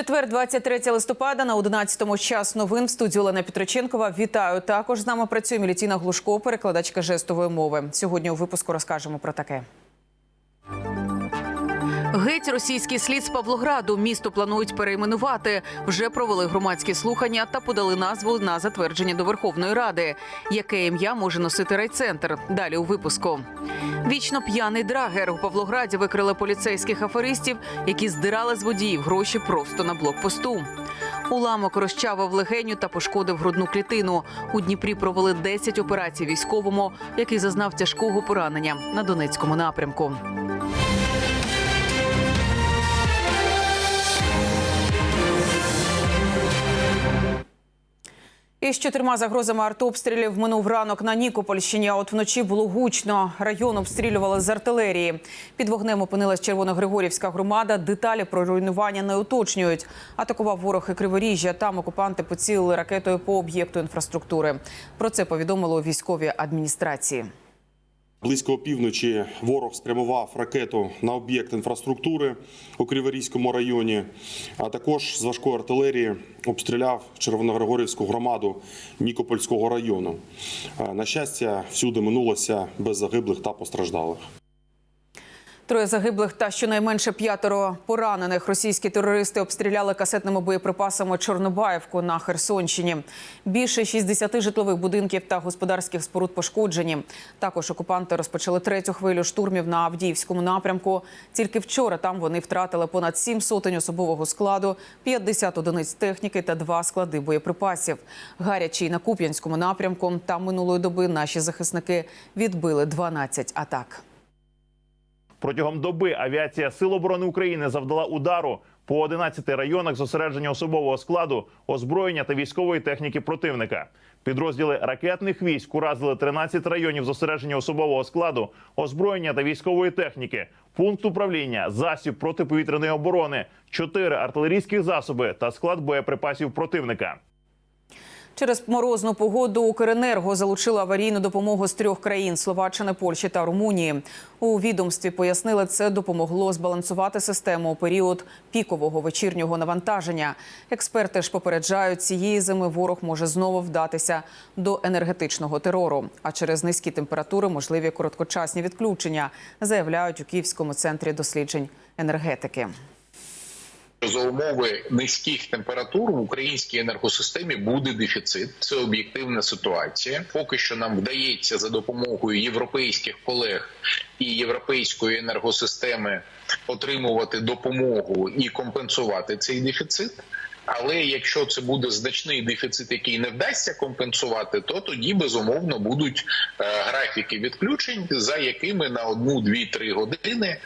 Четвер, 23 листопада на 11-му час новин в студії Олена Петроченкова. Вітаю. Також з нами працює Мілітіна Глушко, перекладачка жестової мови. Сьогодні у випуску розкажемо про таке. Геть російський слід з Павлограду. Місто планують перейменувати. Вже провели громадські слухання та подали назву на затвердження до Верховної Ради. Яке ім'я може носити райцентр? Далі у випуску. Вічно п'яний драгер у Павлограді викрили поліцейських аферистів, які здирали з водіїв гроші просто на блокпосту. Уламок розчавив легеню та пошкодив грудну клітину. У Дніпрі провели 10 операцій військовому, який зазнав тяжкого поранення на Донецькому напрямку. Із чотирма загрозами артобстрілів минув ранок на Нікопольщині. А от вночі було гучно. Район обстрілювали з артилерії. Під вогнем опинилась Червоногригорівська громада. Деталі про руйнування не уточнюють. Атакував ворог і Криворіжжя. Там окупанти поцілили ракетою по об'єкту інфраструктури. Про це повідомили у військовій адміністрації. Близько опівночі ворог спрямував ракету на об'єкт інфраструктури у Криворізькому районі, а також з важкої артилерії обстріляв Червоногригорівську громаду Нікопольського району. Е, На щастя, всюди минулося без загиблих та постраждалих. Троє загиблих та щонайменше п'ятеро поранених. Російські терористи обстріляли касетними боєприпасами Чорнобаївку на Херсонщині. Більше 60 житлових будинків та господарських споруд пошкоджені. Також окупанти розпочали третю хвилю штурмів на Авдіївському напрямку. Тільки вчора там вони втратили понад сім сотень особового складу, 50 одиниць техніки та два склади боєприпасів. Гарячий на Куп'янському напрямку. Там минулої доби наші захисники відбили 12 атак. Протягом доби авіація Сил оборони України завдала удару по 11 районах зосередження особового складу, озброєння та військової техніки противника. Підрозділи ракетних військ уразили 13 районів зосередження особового складу, озброєння та військової техніки, пункт управління, засіб протиповітряної оборони, 4 артилерійських засоби та склад боєприпасів противника. Через морозну погоду Укренерго залучило аварійну допомогу з трьох країн Словаччини, Польщі та Румунії. У відомстві пояснили, це допомогло збалансувати систему у період пікового вечірнього навантаження. Експерти ж попереджають, цієї зими ворог може знову вдатися до енергетичного терору. А через низькі температури можливі короткочасні відключення, заявляють у Київському центрі досліджень енергетики. За умови низьких температур в українській енергосистемі буде дефіцит. Це об'єктивна ситуація. Поки що нам вдається за допомогою європейських колег і європейської енергосистеми отримувати допомогу і компенсувати цей дефіцит. Але якщо це буде значний дефіцит, який не вдасться компенсувати, то тоді безумовно будуть е, графіки відключень, за якими на одну, дві, три години не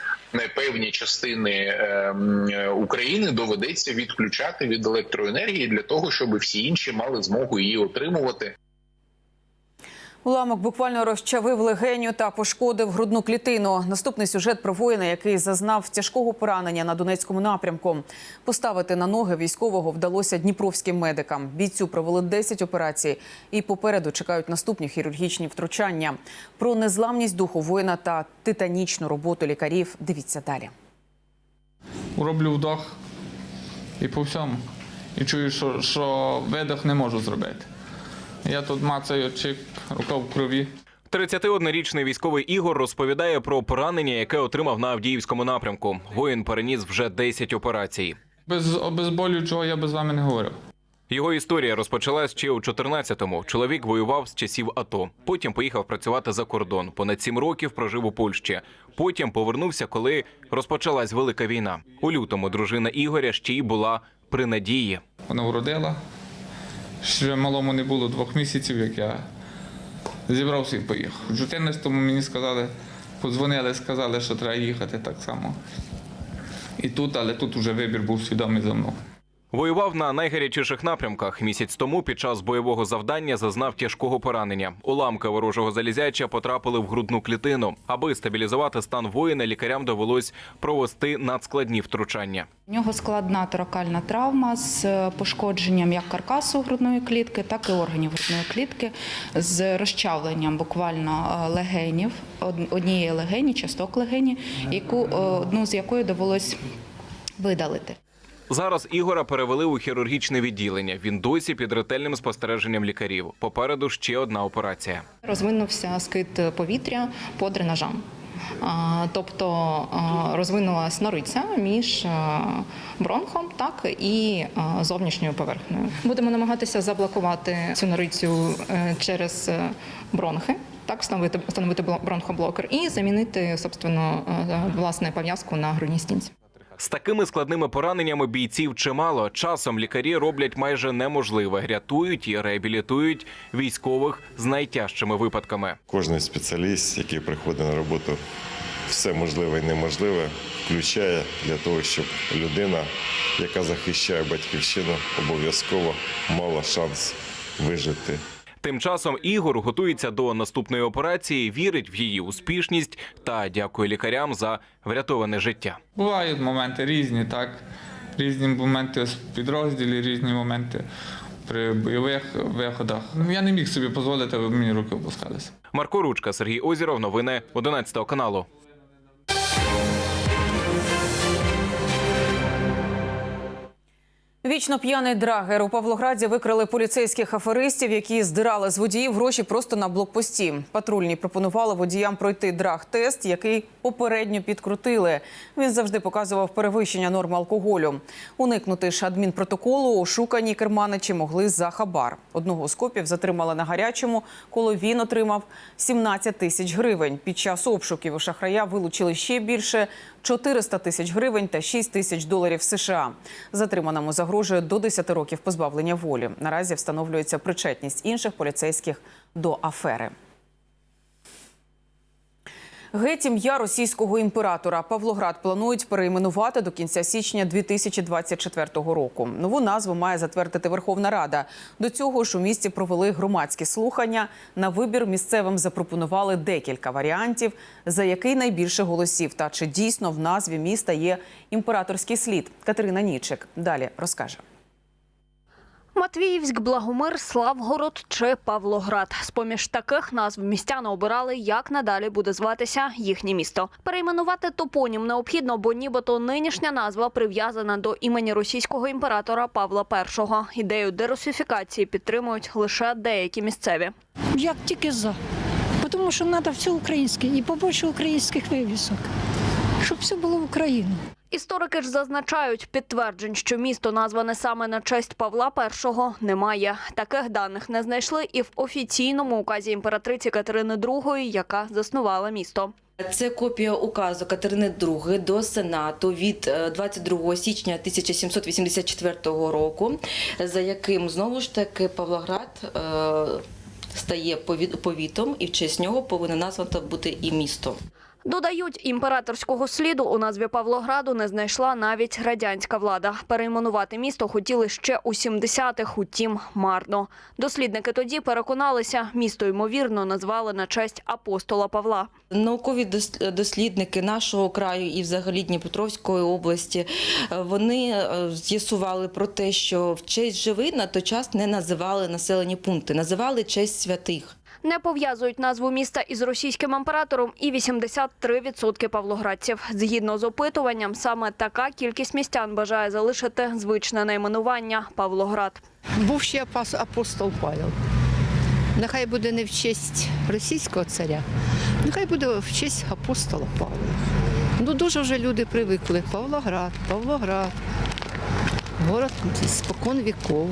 певні частини е, м, е, України доведеться відключати від електроенергії для того, щоб всі інші мали змогу її отримувати. Уламок буквально розчавив легеню та пошкодив грудну клітину. Наступний сюжет про воїна, який зазнав тяжкого поранення на Донецькому напрямку. Поставити на ноги військового вдалося дніпровським медикам. Бійцю провели 10 операцій і попереду чекають наступні хірургічні втручання. Про незламність духу воїна та титанічну роботу лікарів. Дивіться далі. роблю вдох і по всьому. І чую, що, що видох не можу зробити. Я тут мацаю чик, рука в крові. 31-річний військовий Ігор розповідає про поранення, яке отримав на Авдіївському напрямку. Воїн переніс вже 10 операцій. Без обезболюючого я би з вами не говорив. Його історія розпочалась ще у 14-му. Чоловік воював з часів АТО. Потім поїхав працювати за кордон. Понад сім років прожив у Польщі. Потім повернувся, коли розпочалась велика війна. У лютому дружина Ігоря ще й була при надії. Вона вродила. Ще малому не було двох місяців, як я зібрався і поїхав. В 14-му мені сказали, подзвонили, сказали, що треба їхати так само. І тут, але тут вже вибір був свідомий за мною. Воював на найгарячіших напрямках. Місяць тому під час бойового завдання зазнав тяжкого поранення. Уламки ворожого залізяча потрапили в грудну клітину. Аби стабілізувати стан воїна, лікарям довелось провести надскладні втручання. У нього складна торакальна травма з е, пошкодженням як каркасу грудної клітки, так і органів грудної клітки, з розчавленням буквально е, легенів, од- однієї легені, часток легені, яку е, одну з якої довелось видалити. Зараз Ігора перевели у хірургічне відділення. Він досі під ретельним спостереженням лікарів. Попереду ще одна операція. Розвинувся скид повітря по дренажам. Тобто а, розвинулась нориця між бронхом так, і зовнішньою поверхнею. Будемо намагатися заблокувати цю норицю е, через е, бронхи, так, встановити, встановити бло- бронхоблокер і замінити, собственно, е, власне пов'язку на грудній стінці. З такими складними пораненнями бійців чимало. Часом лікарі роблять майже неможливе, рятують і реабілітують військових з найтяжчими випадками. Кожен спеціаліст, який приходить на роботу, все можливе і неможливе включає для того, щоб людина, яка захищає батьківщину, обов'язково мала шанс вижити. Тим часом Ігор готується до наступної операції, вірить в її успішність та дякує лікарям за врятоване життя. Бувають моменти різні, так. Різні моменти в підрозділі, різні моменти при бойових виходах. Ну, я не міг собі дозволити, аби мені руки опускалися. Марко Ручка, Сергій Озіров, новини 11 каналу. Вічно п'яний драгер у Павлограді викрили поліцейських аферистів, які здирали з водіїв гроші просто на блокпості. Патрульні пропонували водіям пройти драг-тест, який попередньо підкрутили. Він завжди показував перевищення норм алкоголю. Уникнути ж адмінпротоколу ошукані керманичі могли за хабар. Одного з копів затримали на гарячому, коли він отримав 17 тисяч гривень. Під час обшуків у шахрая вилучили ще більше 400 тисяч гривень та 6 тисяч доларів США. Затриманому загрожує до 10 років позбавлення волі. Наразі встановлюється причетність інших поліцейських до афери. Геть ім'я російського імператора Павлоград планують перейменувати до кінця січня 2024 року. Нову назву має затвердити Верховна Рада. До цього ж у місті провели громадські слухання. На вибір місцевим запропонували декілька варіантів, за який найбільше голосів та чи дійсно в назві міста є імператорський слід. Катерина Нічик далі розкаже. Матвіївськ, Благомир, Славгород чи Павлоград. З-поміж таких назв містяни обирали, як надалі буде зватися їхнє місто. Перейменувати топонім необхідно, бо нібито нинішня назва прив'язана до імені російського імператора Павла І. Ідею дерусифікації підтримують лише деякі місцеві. Як тільки за. Тому що треба все українське і побольше українських вивісок, щоб все було в Україну. Історики ж зазначають, підтверджень, що місто назване саме на честь Павла І, немає. Таких даних не знайшли і в офіційному указі імператриці Катерини II, яка заснувала місто. Це копія указу Катерини II до Сенату від е, 22 січня 1784 року, за яким знову ж таки Павлоград е, стає пові- повітом, і в честь нього повинно названо бути і місто. Додають, імператорського сліду у назві Павлограду не знайшла навіть радянська влада. Перейменувати місто хотіли ще у 70-х, утім марно. Дослідники тоді переконалися, місто ймовірно назвали на честь апостола Павла. Наукові дос- дослідники нашого краю і взагалі Дніпропетровської області е, вони е, з'ясували про те, що в честь живий на той час не називали населені пункти, називали честь святих. Не пов'язують назву міста із російським імператором і 83% павлоградців. Згідно з опитуванням, саме така кількість містян бажає залишити звичне найменування Павлоград. Був ще апостол Павел. Нехай буде не в честь російського царя, нехай буде в честь апостола Павла. Ну дуже вже люди привикли. Павлоград, Павлоград. Город спокон віков.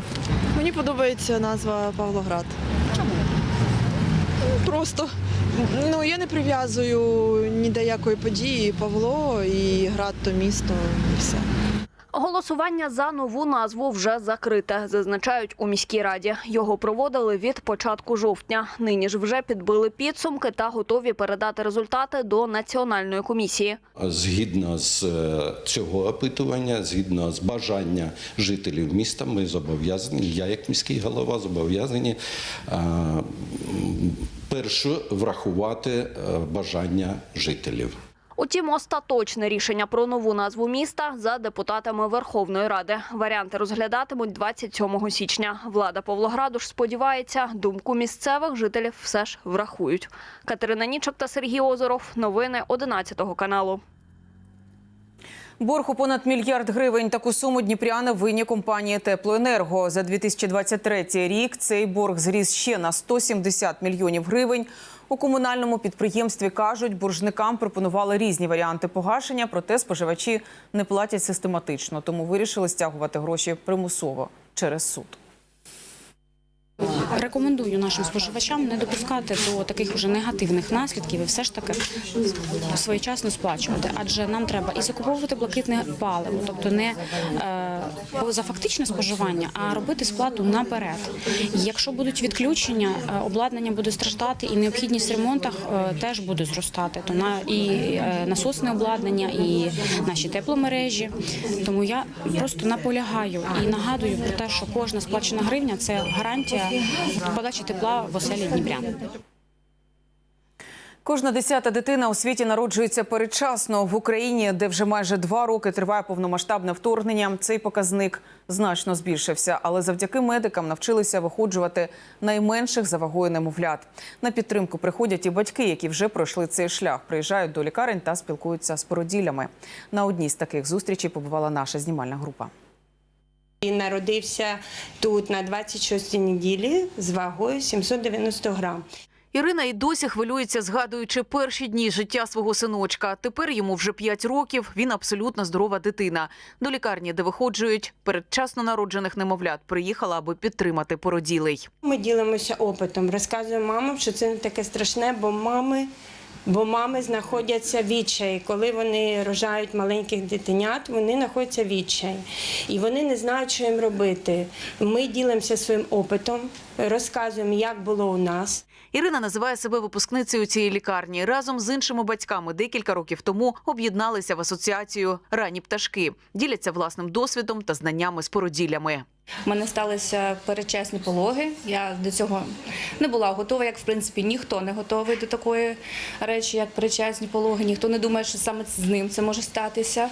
Мені подобається назва Павлоград. Чому? Просто ну я не прив'язую ні до якої події Павло і град то місто, і все. Голосування за нову назву вже закрите, зазначають у міській раді. Його проводили від початку жовтня. Нині ж вже підбили підсумки та готові передати результати до національної комісії. Згідно з е, цього опитування, згідно з бажання жителів міста, ми зобов'язані, я як міський голова зобов'язані е, м, перше врахувати е, бажання жителів. Утім, остаточне рішення про нову назву міста за депутатами Верховної Ради. Варіанти розглядатимуть 27 січня. Влада Павлограду ж сподівається, думку місцевих жителів все ж врахують. Катерина Нічок та Сергій Озоров. Новини 11 каналу. Борг у понад мільярд гривень. Таку суму дніпряни винні компанії Теплоенерго. За 2023 рік цей борг зріс ще на 170 мільйонів гривень. У комунальному підприємстві кажуть, боржникам пропонували різні варіанти погашення, проте споживачі не платять систематично, тому вирішили стягувати гроші примусово через суд. Рекомендую нашим споживачам не допускати до таких вже негативних наслідків і все ж таки своєчасно сплачувати. Адже нам треба і закуповувати блакитне паливо, тобто не е, за фактичне споживання, а робити сплату наперед. Якщо будуть відключення, е, обладнання буде страждати, і необхідність в ремонтах е, теж буде зростати. То на і насосне обладнання, і наші тепломережі. Тому я просто наполягаю і нагадую про те, що кожна сплачена гривня це гарантія подачі тепла в оселі Дніпрян. Кожна десята дитина у світі народжується передчасно. В Україні, де вже майже два роки триває повномасштабне вторгнення, цей показник значно збільшився. Але завдяки медикам навчилися виходжувати найменших за вагою немовлят. На підтримку приходять і батьки, які вже пройшли цей шлях, приїжджають до лікарень та спілкуються з породіллями. На одній з таких зустрічей побувала наша знімальна група. Він народився тут на 26 неділі з вагою 790 грам. Ірина й досі хвилюється, згадуючи перші дні життя свого синочка. Тепер йому вже 5 років. Він абсолютно здорова дитина. До лікарні, де виходжують передчасно народжених немовлят, приїхала, аби підтримати породілий. Ми ділимося опитом, розказуємо мамам, що це не таке страшне, бо мами. Бо мами знаходяться в відчаї. Коли вони рожають маленьких дитинят, вони знаходяться в відчаї. І вони не знають, що їм робити. Ми ділимося своїм опитом, розказуємо, як було у нас. Ірина називає себе випускницею цієї лікарні. Разом з іншими батьками декілька років тому об'єдналися в асоціацію Ранні пташки, діляться власним досвідом та знаннями з породіллями. У мене сталися передчасні пологи. Я до цього не була готова, як в принципі ніхто не готовий до такої речі, як передчасні пологи. Ніхто не думає, що саме з ним це може статися.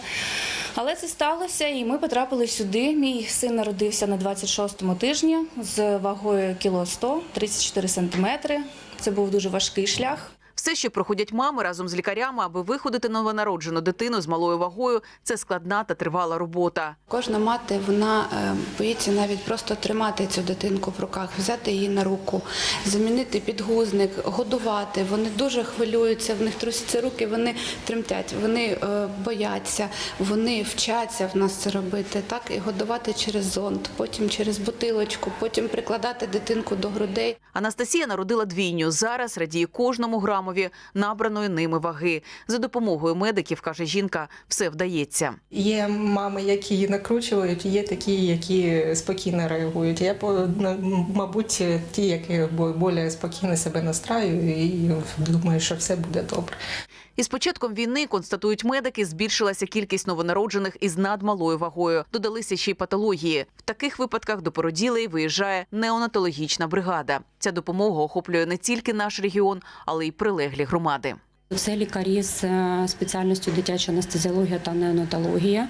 Але це сталося, і ми потрапили сюди. Мій син народився на 26-му тижні з вагою кіло 100, 34 сантиметри. Це був дуже важкий шлях. Все, що проходять мами разом з лікарями, аби виходити новонароджену дитину з малою вагою, це складна та тривала робота. Кожна мати вона е, боїться навіть просто тримати цю дитинку в руках, взяти її на руку, замінити підгузник, годувати. Вони дуже хвилюються, в них трусяться руки, вони тремтять, вони е, бояться, вони вчаться в нас це робити. Так і годувати через зонд, потім через бутилочку, потім прикладати дитинку до грудей. Анастасія народила двійню. Зараз радіє кожному грамові набраної ними ваги. За допомогою медиків, каже жінка, все вдається. Є мами, які її накручують, є такі, які спокійно реагують. Я мабуть, ті, які більш спокійно себе настраюють і думаю, що все буде добре. Із початком війни, констатують медики, збільшилася кількість новонароджених із надмалою вагою. Додалися ще й патології. В таких випадках до породілей виїжджає неонатологічна бригада. Ця допомога охоплює не тільки наш регіон, але й прилеглі громади. Це лікарі з е, спеціальністю дитяча анестезіологія та неонатологія,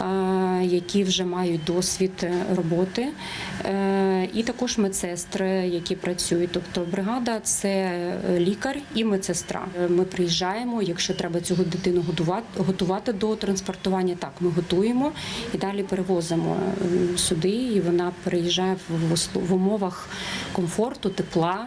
е, які вже мають досвід роботи, Е, і також медсестри, які працюють. Тобто бригада це лікар і медсестра. Ми приїжджаємо, якщо треба цю дитину годувати, готувати до транспортування, так ми готуємо і далі перевозимо сюди. І вона переїжджає в умовах комфорту, тепла.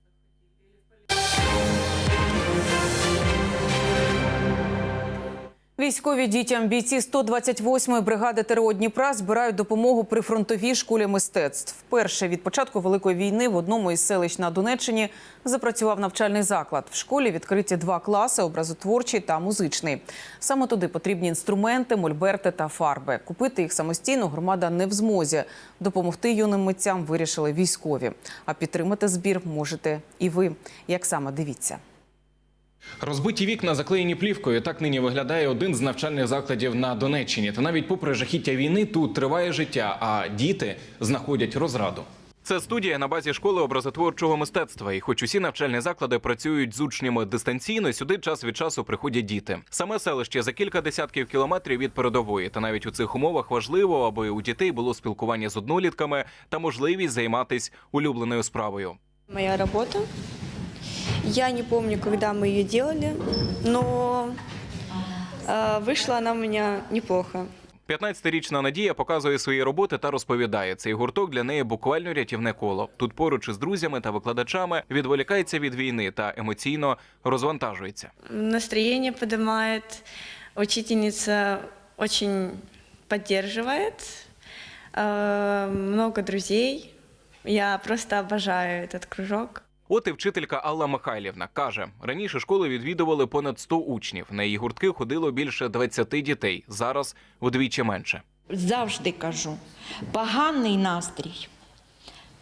Військові дітям бійці 128-ї бригади ТРО Дніпра збирають допомогу при фронтовій школі мистецтв. Вперше від початку великої війни в одному із селищ на Донеччині запрацював навчальний заклад. В школі відкриті два класи: образотворчий та музичний. Саме туди потрібні інструменти, мольберти та фарби. Купити їх самостійно громада не в змозі. Допомогти юним митцям вирішили військові. А підтримати збір можете і ви. Як саме дивіться. Розбиті вікна заклеєні плівкою. Так нині виглядає один з навчальних закладів на Донеччині. Та навіть попри жахіття війни тут триває життя, а діти знаходять розраду. Це студія на базі школи образотворчого мистецтва. І хоч усі навчальні заклади працюють з учнями дистанційно, сюди час від часу приходять діти. Саме селище за кілька десятків кілометрів від передової. Та навіть у цих умовах важливо, аби у дітей було спілкування з однолітками та можливість займатися улюбленою справою. Моя робота Я не помню, когда мы ее делали, но э, вышла она у меня неплохо. 15-річна Надія показує свої роботи та розповідає, цей гурток для неї буквально рятівне коло. Тут поруч із друзями та викладачами відволікається від війни та емоційно розвантажується. Настроение поднимает, учительница очень поддерживает, э, много друзей. Я просто обожаю этот кружок. От і вчителька Алла Михайлівна каже: раніше школи відвідували понад 100 учнів. На її гуртки ходило більше 20 дітей. Зараз удвічі менше. Завжди кажу: поганий настрій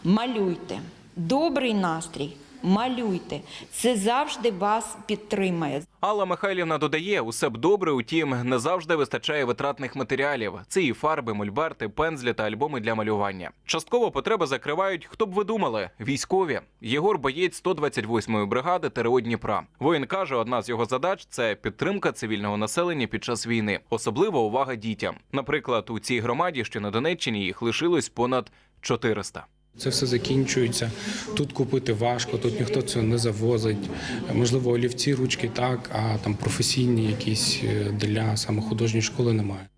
малюйте, добрий настрій малюйте. Це завжди вас підтримає. Алла Михайлівна додає, усе б добре, утім, не завжди вистачає витратних матеріалів. Це і фарби, мольбарти, пензлі та альбоми для малювання. Частково потреби закривають, хто б ви думали, військові. Єгор боєць 128-ї бригади ТРО Дніпра. Воїн каже, одна з його задач це підтримка цивільного населення під час війни, особлива увага дітям. Наприклад, у цій громаді, що на Донеччині, їх лишилось понад 400. Це все закінчується. Тут купити важко, тут ніхто цього не завозить. Можливо, олівці, ручки так, а там професійні якісь е, для саме художньої школи немає.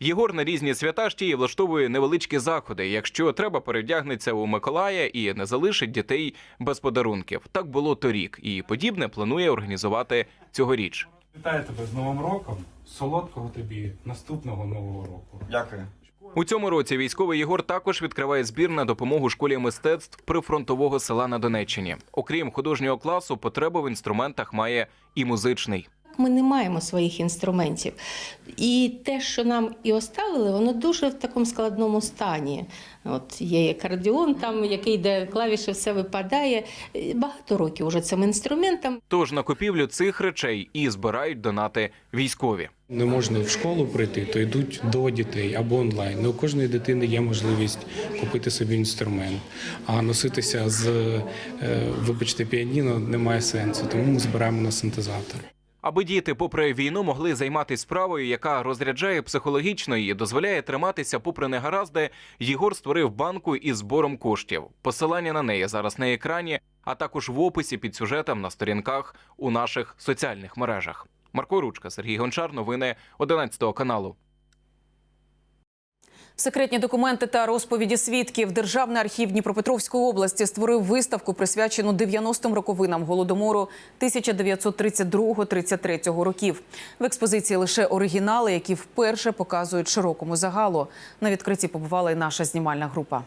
Єгор на різні свята ще й влаштовує невеличкі заходи. Якщо треба, перевдягнеться у Миколая і не залишить дітей без подарунків. Так було торік, і подібне планує організувати цьогоріч. Вітаю тебе з Новим роком. Солодкого тобі наступного нового року. Дякую. У цьому році військовий Єгор також відкриває збір на допомогу школі мистецтв прифронтового села на Донеччині. Окрім художнього класу, потребу в інструментах має і музичний. Ми не маємо своїх інструментів. І те, що нам і оставили, воно дуже в такому складному стані. От є акордіон, там, який де клавіші все випадає. Багато років уже цим інструментам. Тож на купівлю цих речей і збирають донати військові. Не можна в школу прийти, то йдуть до дітей або онлайн. Не у кожної дитини є можливість купити собі інструмент. А носитися з, е, вибачте, піаніно немає сенсу, тому ми збираємо на синтезатор. Аби діти, попри війну, могли займатися справою, яка розряджає психологічно і дозволяє триматися попри негаразди, Єгор створив банку із збором коштів. Посилання на неї зараз на екрані, а також в описі під сюжетом на сторінках у наших соціальних мережах. Марко Ручка, Сергій Гончар, новини 11 каналу. Секретні документи та розповіді свідків Державний архів Дніпропетровської області створив виставку, присвячену 90-м роковинам голодомору 1932-33 років. В експозиції лише оригінали, які вперше показують широкому загалу. На відкритті побувала і наша знімальна група.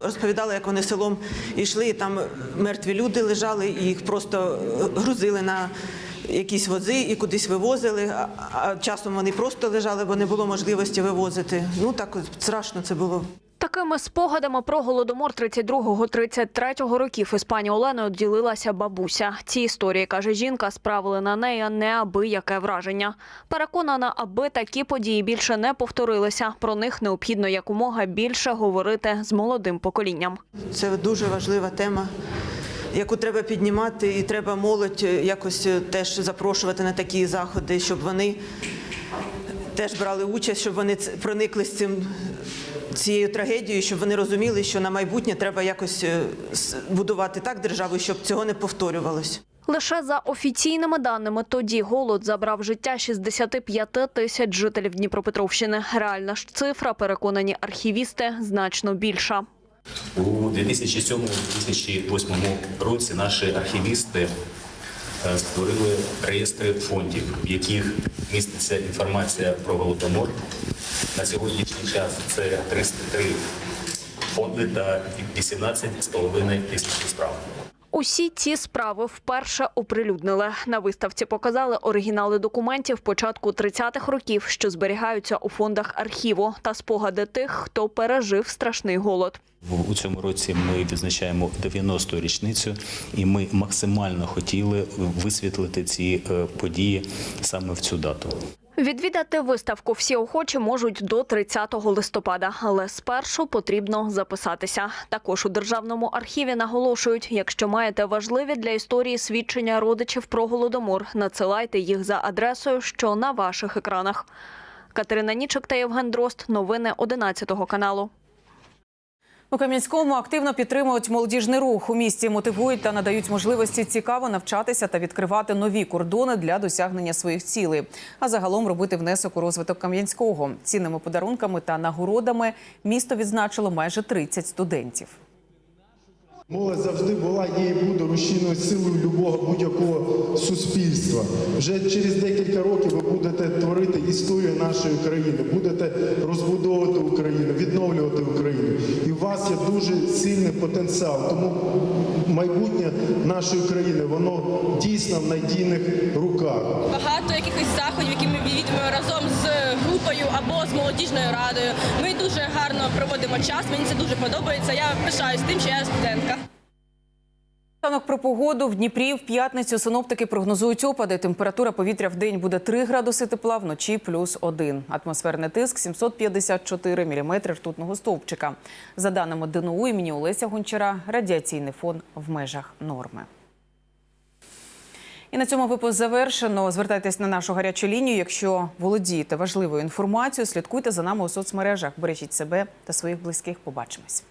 Розповідали, як вони селом йшли, і там мертві люди лежали, і їх просто грузили на якісь вози і кудись вивозили. А, часом вони просто лежали, бо не було можливості вивозити. Ну так страшно це було. Такими спогадами про голодомор 32-33 років із пані Оленою ділилася бабуся. Ці історії, каже жінка, справили на неї неабияке враження. Переконана, аби такі події більше не повторилися. Про них необхідно якомога більше говорити з молодим поколінням. Це дуже важлива тема. Яку треба піднімати, і треба молодь е, якось е, теж запрошувати на такі заходи, щоб вони теж брали участь, щоб вони проникли з цим цією трагедією, щоб вони розуміли, що на майбутнє треба якось е, будувати так державу, щоб цього не повторювалось. Лише за офіційними даними, тоді голод забрав життя 65 тисяч жителів Дніпропетровщини. Реальна ж цифра, переконані архівісти, значно більша. У 2007-2008 році наші архівісти е, створили реєстри фондів, в яких міститься інформація про голодомор. На сьогоднішній час це 303 фонди та 18,5 тисяч справ. Усі ці справи вперше оприлюднили. На виставці показали оригінали документів початку 30-х років, що зберігаються у фондах архіву, та спогади тих, хто пережив страшний голод. У цьому році ми відзначаємо 90-ту річницю, і ми максимально хотіли висвітлити ці е, події саме в цю дату. Відвідати виставку всі охочі можуть до 30 листопада, але спершу потрібно записатися. Також у державному архіві наголошують, якщо маєте важливі для історії свідчення родичів про голодомор, надсилайте їх за адресою, що на ваших екранах. Катерина Нічик та Євген Дрозд. Новини 11 каналу. У Кам'янському активно підтримують молодіжний рух. У місті мотивують та надають можливості цікаво навчатися та відкривати нові кордони для досягнення своїх цілей. А загалом робити внесок у розвиток Кам'янського. Цінними подарунками та нагородами місто відзначило майже 30 студентів. Молодь завжди була, є і буде рушійною силою любого будь-якого суспільства. Вже через декілька років ви будете творити історію нашої країни, будете розбудовувати Україну, відновлювати Україну. У вас є дуже сильний потенціал. Тому майбутнє нашої країни воно дійсно в надійних руках. багато якихось заходів, які ми відвідуємо разом з групою або з молодіжною радою. Ми дуже гарно проводимо час. Мені це дуже подобається. Я пишаюсь тим, що я студентка. Станок про погоду в Дніпрі в п'ятницю синоптики прогнозують опади. Температура повітря в день буде 3 градуси тепла, вночі плюс 1. Атмосферний тиск 754 міліметри ртутного стовпчика. За даними ДНУ імені Олеся Гончара, радіаційний фон в межах норми. І на цьому випуск завершено. Звертайтесь на нашу гарячу лінію. Якщо володієте важливою інформацією, слідкуйте за нами у соцмережах. Бережіть себе та своїх близьких. Побачимось.